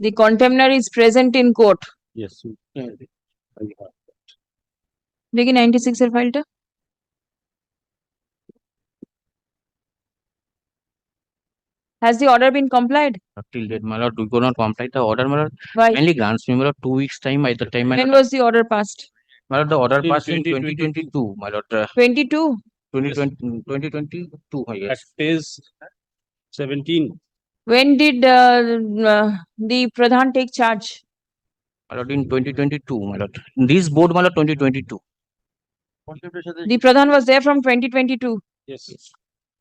The contemner is present in court. Yes. দেখি ninety six এর ফাইলটা Has the order been complied? Till date, my lord, we could not comply the order, my lord. Why? Kindly grants me, my lord, two weeks time by the time, my When lord, was the order passed? my lord, the order In passed in 2022. twenty twenty-two, my lord, uh, Twenty-two? twenty twenty, twenty twenty-two, At yes. phase seventeen, when did uh, uh, the Pradhan take charge? My lord, in twenty twenty-two, my lord. This board, my lord, twenty twenty-two. The Pradhan was there from twenty twenty-two, yes,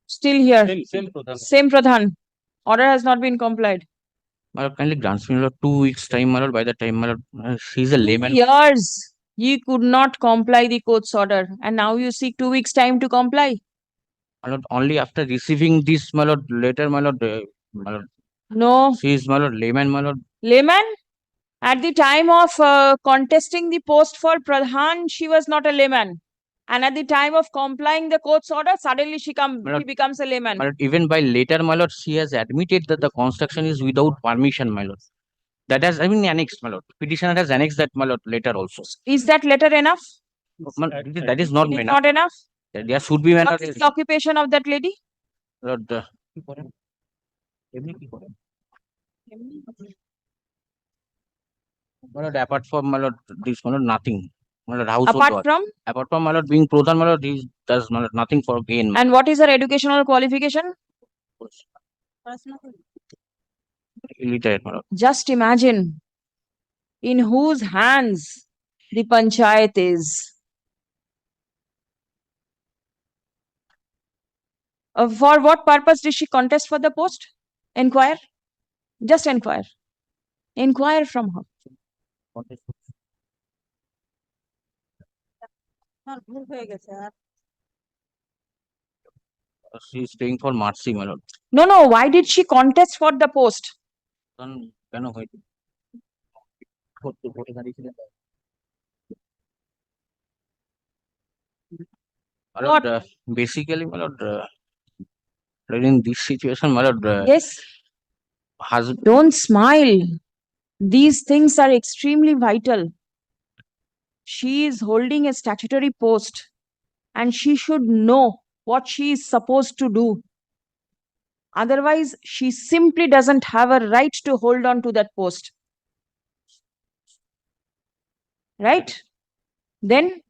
still here, same, same Pradhan. same Pradhan. Order has not been complied. My lord, kindly grants me, my lord, two weeks time, my lord, by the time, my lord, uh, she's a layman. Years, ye could not comply the court's order and now you seek two weeks' time to comply. My lord, only after receiving this, my lord, later, my lord, uh, my lord, No, she is, my lord, layman, my lord. layman? At the time of uh, contesting the post for Pradhan, she was not a layman. And at the time of complying the court's order, suddenly she come, Madam, she becomes a layman. My lord, even by later, my lord, she has admitted that the construction is without permission, my lord. That has, I mean, annexed, my lord. Petitioner has annexed that, my lord, later also. Is that letter enough? My lord, That is not, It my not enough? There should be, my What lord, is the occupation of that lady? lord, uh, my lord, apart from, my lord, this, my lord, nothing. My lord, household Apart work. from, Apart from, my lord, being Pradhan, my lord, he does, my lord, nothing for gain. and what is her educational qualification? Illiterate, my lord. Just imagine in whose hands the panchayat is. Uh, for what purpose did she contest for the post? Inquire. Just inquire. Inquire from her. She is staying for mercy, my lord. No, no, why did she contest for the post? কারণ কেন হয়নি vote- ভোটে দাঁড়িয়েছিলেন তাই। My in this situation, my lord, uh, Yes, husband, don't smile. These things are extremely vital. She is holding a statutory post and she should know what she is supposed to do. Otherwise, she simply doesn't have a right to hold on to that post. Right? Then,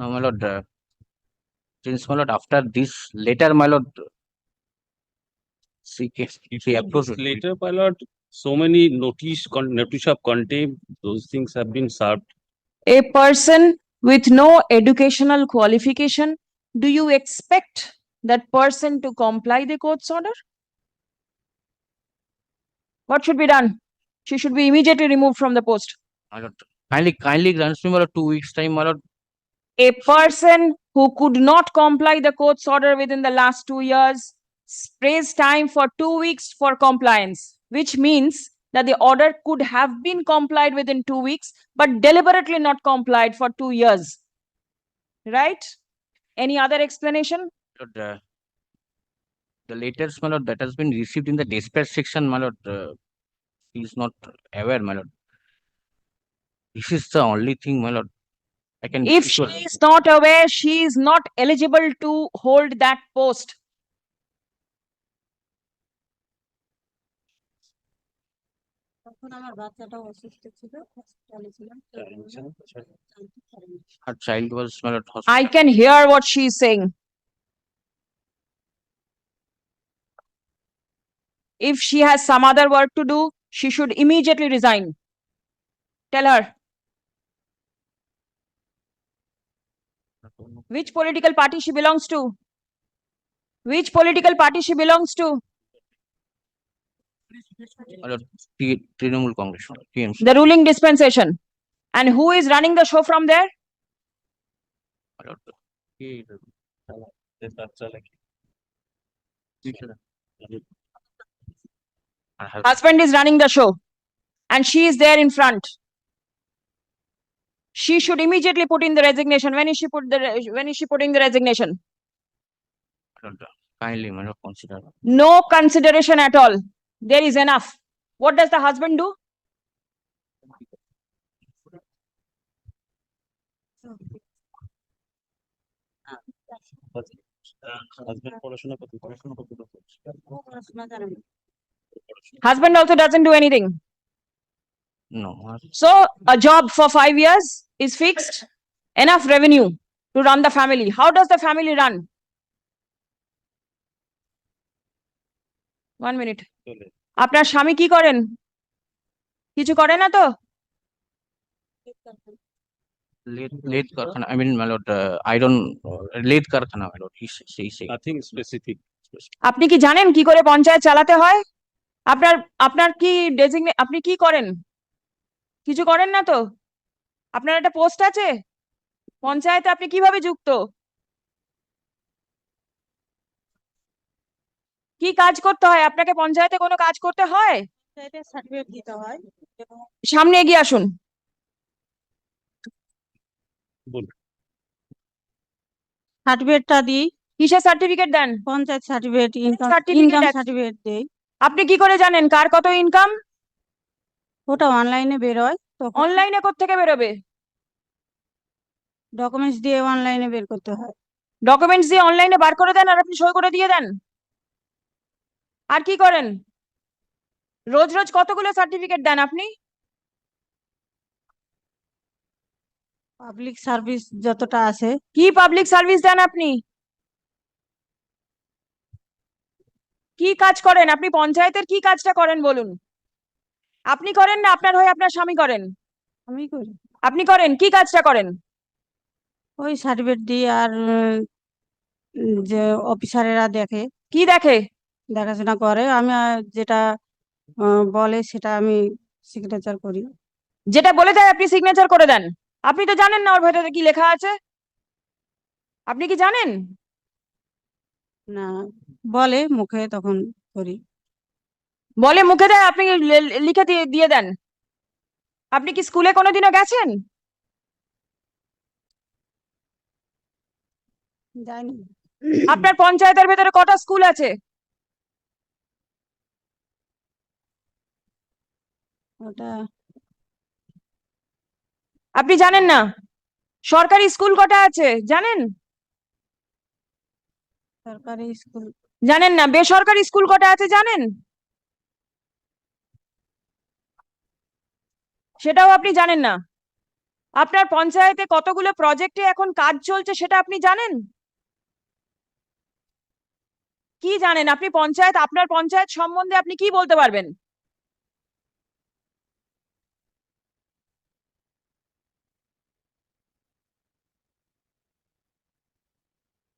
no, my lord, uh, since my lord, after this later, my lord, she came, she approached. me. Later, my lord, so many notice, con- notice of contempt, those things have been served. a person with no educational qualification, do you expect that person to comply the court's order? What should be done? She should be immediately removed from the post. My lord, kindly, kindly grants me, my lord, two weeks time, my lord. A person who could not comply the court's order within the last two years sprays time for two weeks for compliance, which means that the order could have been complied within two weeks, but deliberately not complied for two years. Right? Any other explanation? Uh, the latest, my lord, that has been received in the dispatch section, my lord, uh, is not aware, my lord. This is the only thing, my lord. I can. If she sure- is not aware, she is not eligible to hold that post. তখন আমার বাচ্চাটা অসুস্থ ছিল হসপিটালে ছিলাম তো জানতে পারিনি। Her child was, my lord, I hospital. can hear what she is saying. If she has some other work to do, she should immediately resign. Tell her. Which political party she belongs to? Which political party she belongs to? My lord, T- Trinamool Congress, TMC. The ruling dispensation. And who is running the show from there? my lord. He- Her husband is running the show and she is there in front she should immediately put in the resignation. When is she put the when is she putting the resignation? Kindly, madam, consider. No consideration at all. There is enough. What does the husband do? Husband also doesn't do anything. No, So a job for five years is fixed, enough revenue to run the family. How does the family run? One minute. আপনার স্বামী কি করেন? কিছু করে না তো? I mean, my lord, uh, iron, uh, late Karkhana, my lord, he say. Nothing specific আপনি কি জানেন কি করে পঞ্চায়েত চালাতে হয়? আপনার আপনার কি ডেজিগনে আপনি কি করেন? কিছু করেন না তো? আপনার একটা পোস্ট আছে? পঞ্চায়েতে আপনি কীভাবে যুক্ত? কি কাজ করতে হয়? আপনাকে পঞ্চায়েতে কোনো কাজ করতে হয়? হয় সামনে এগিয়ে আসুন। সার্টিফিকেটটা দিই কিসের সার্টিফিকেট দেন? পঞ্চায়েত সার্টিফিকেট ইনকাম সার্টিফিকেট দেই আপনি কি করে জানেন কার কত ইনকাম? ওটা অনলাইনে বেরোয় তখন অনলাইনে কোত্থেকে বেরোবে? ডকুমেন্টস দিয়ে অনলাইনে বের করতে হয় ডকুমেন্টস দিয়ে অনলাইনে বার করে দেন আর আপনি সই করে দিয়ে দেন। আর কি করেন? রোজ রোজ কতগুলো সার্টিফিকেট দেন আপনি? পাবলিক সার্ভিস যতটা আছে কি পাবলিক সার্ভিস দেন আপনি? কি কাজ করেন? আপনি পঞ্চায়েতের কি কাজটা করেন বলুন? আপনি করেন না আপনার হয়ে আপনার স্বামী করেন? আমি করি আপনি করেন কি কাজটা করেন? ওই সার্টিফিকেট দিয়ে আর যে অফিসারেরা দেখে কি দেখে? দেখাশোনা করে আমি যেটা বলে সেটা আমি সিগনেচার করি যেটা বলে দেয় আপনি সিগনেচার করে দেন। আপনি তো জানেন না ওর ভেতরে কি লেখা আছে? আপনি কি জানেন? না বলে মুখে তখন করি বলে মুখে দেয় আপনি লিখে দিয়ে দিয়ে দেন। আপনি কি স্কুলে কোনোদিনও গেছেন? আপনার পঞ্চায়েতের ভেতরে কটা স্কুল আছে? ওটা আপনি জানেন না? সরকারি স্কুল কটা আছে জানেন? সরকারি স্কুল জানেন না বেসরকারি স্কুল কটা আছে জানেন? সেটাও আপনি জানেন না। আপনার পঞ্চায়েতে কতগুলো প্রজেক্টে এখন কাজ চলছে সেটা আপনি জানেন? কি জানেন আপনি পঞ্চায়েত আপনার পঞ্চায়েত সম্বন্ধে আপনি কি বলতে পারবেন?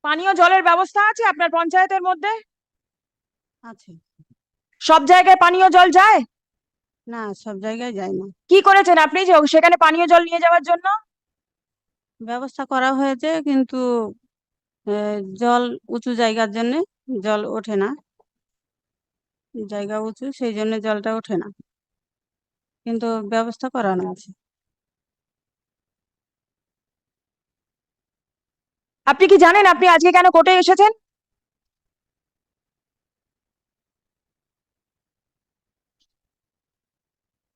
পানীয় জলের ব্যবস্থা আছে আপনার পঞ্চায়েতের মধ্যে? আছে সব জায়গায় পানীয় জল যায়? না সব জায়গায় যায় না কি করেছেন আপনি যে সেখানে পানীয় জল নিয়ে যাওয়ার জন্য? ব্যবস্থা করা হয়েছে কিন্তু জল উঁচু জায়গার জন্য জল ওঠে না জায়গা উঁচু সেই জন্য জলটা ওঠে না কিন্তু ব্যবস্থা করানো আছে আপনি কি জানেন আপনি আজকে কেন কোর্টে এসেছেন?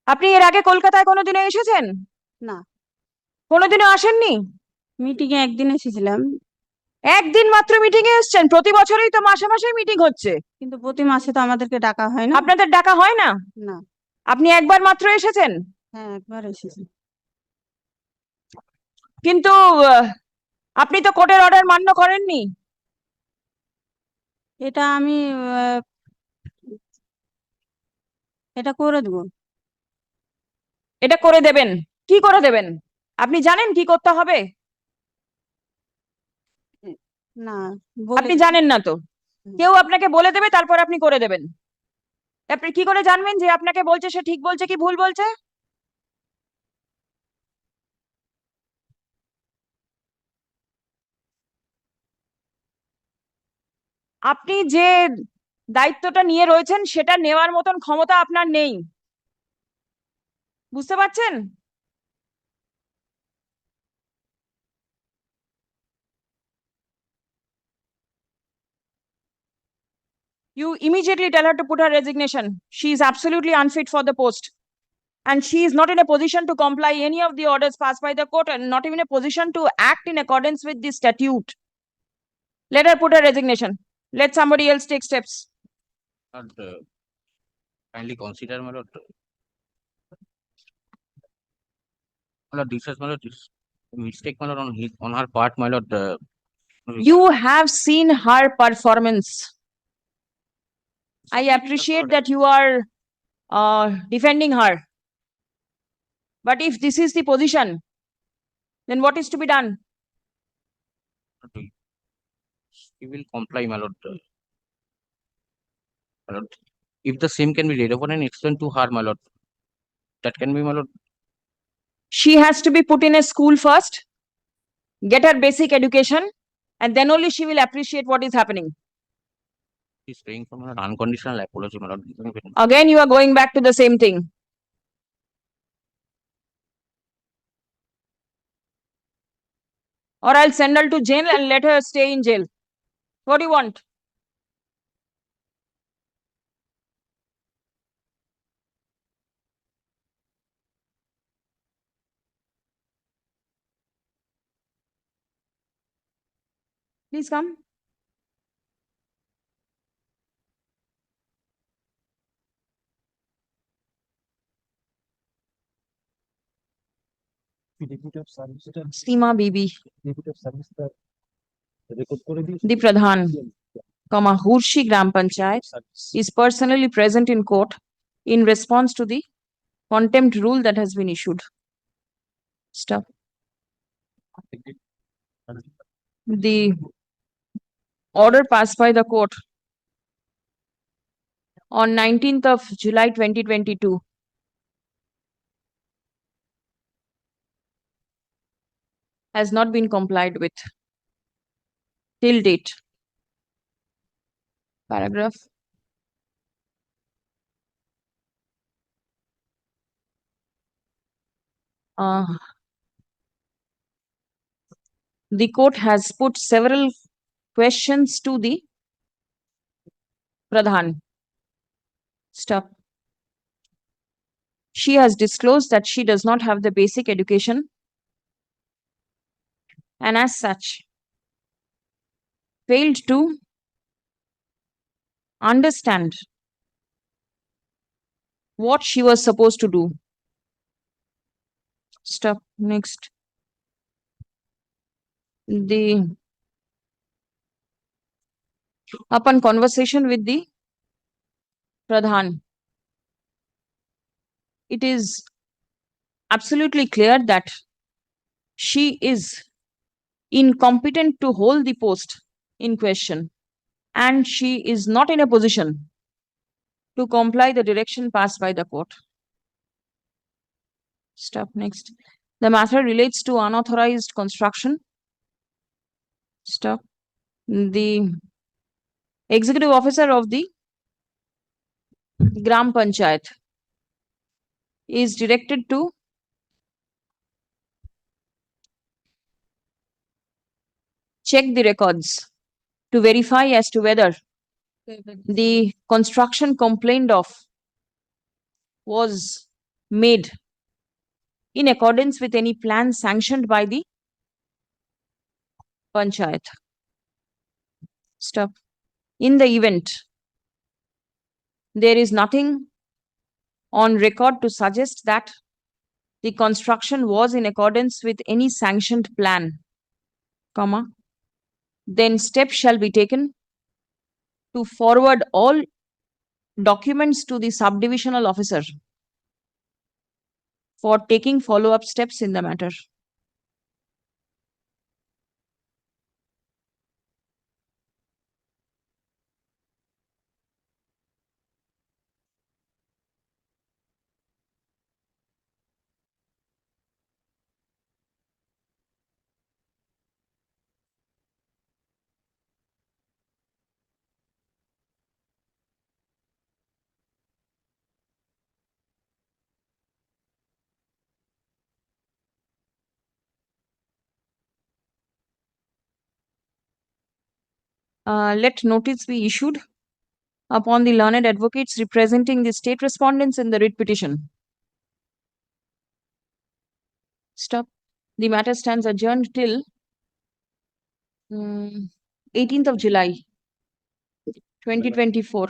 আপনি এর আগে কলকাতায় কোনোদিনও এসেছেন? না। কোনোদিনও আসেননি? মিটিং এ একদিন এসেছিলাম। একদিন মাত্র মিটিং এ এসেছেন? প্রতি বছরই তো মাসে মাসে মিটিং হচ্ছে। কিন্তু প্রতি মাসে তো আমাদেরকে ডাকা হয় না। আপনাদের ডাকা হয় না? না। আপনি একবার মাত্র এসেছেন? হ্যাঁ একবার এসেছি। কিন্তু আপনি তো কোর্টের অর্ডার মান্য করেননি। এটা আমি এটা করে দেবো। এটা করে দেবেন। কি করে দেবেন? আপনি জানেন কি করতে হবে? না আপনি জানেন না তো। কেউ আপনাকে বলে দেবে তারপর আপনি করে দেবেন। আপনি কি করে জানবেন যে আপনাকে বলছে সে ঠিক বলছে কি ভুল বলছে? আপনি যে দায়িত্বটা নিয়ে রয়েছেন সেটা নেওয়ার মতন ক্ষমতা আপনার নেই। বুঝতে পারছেন you immediately tell her to put her resignation. She is absolutely unfit for the post. And she is not in a position to comply any of the orders passed by the court and not even a position to act in accordance with the statute. Let her put her resignation. Let somebody else take steps. Lord, uh, kindly consider, my lord. Lord, this is, my lord, this mistake, my lord, on his, on her part, my lord, uh, You have seen her performance. I appreciate that you are uh, defending her. But if this is the position, then what is to be done? we will comply, my lord. uh, My lord, if the same can be read upon and explained to her, my lord, that can be, my lord, She has to be put in a school first, get her basic education, and then only she will appreciate what is happening. is praying for lord, unconditional apology. Again, you are going back to the same thing. Or I'll send her to jail and let her stay in jail. What do you want? সার্ভিসটা record করে দিয়েছে the Pradhan, comma, Hurshi Gram Panchayat service is personally present in court in response to the contempt rule that has been issued. Stop. The order passed by the court on nineteenth of July twenty twenty-two. Has not been complied with. Till date. Paragraph. Uh, the court has put several questions to the Pradhan. Stop. She has disclosed that she does not have the basic education and as such failed to understand what she was supposed to do. Stop. Next. The upon conversation with the Pradhan, it is absolutely clear that she is incompetent to hold the post in question and she is not in a position to comply the direction passed by the court. Stop next. The matter relates to unauthorized construction. Stop. The executive officer of the Gram Panchayat is directed to check the records to verify as to whether the construction complained of was made in accordance with any plan sanctioned by the panchayat. Stop. In the event, there is nothing on record to suggest that the construction was in accordance with any sanctioned plan, comma, then steps shall be taken to forward all documents to the subdivisional officer for taking follow-up steps in the matter. Let notice be issued upon the learned advocates representing the state respondents in the writ petition. Stop. The matter stands adjourned till mm, eighteenth of July, twenty twenty-four.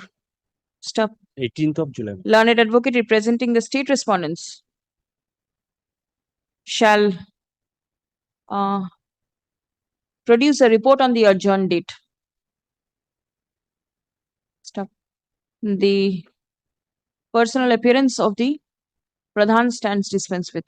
Stop. Eighteenth of July. Learned advocate representing the state respondents shall uh, produce a report on the adjourned date. Stop. The personal appearance of the Pradhan stands dispensed with.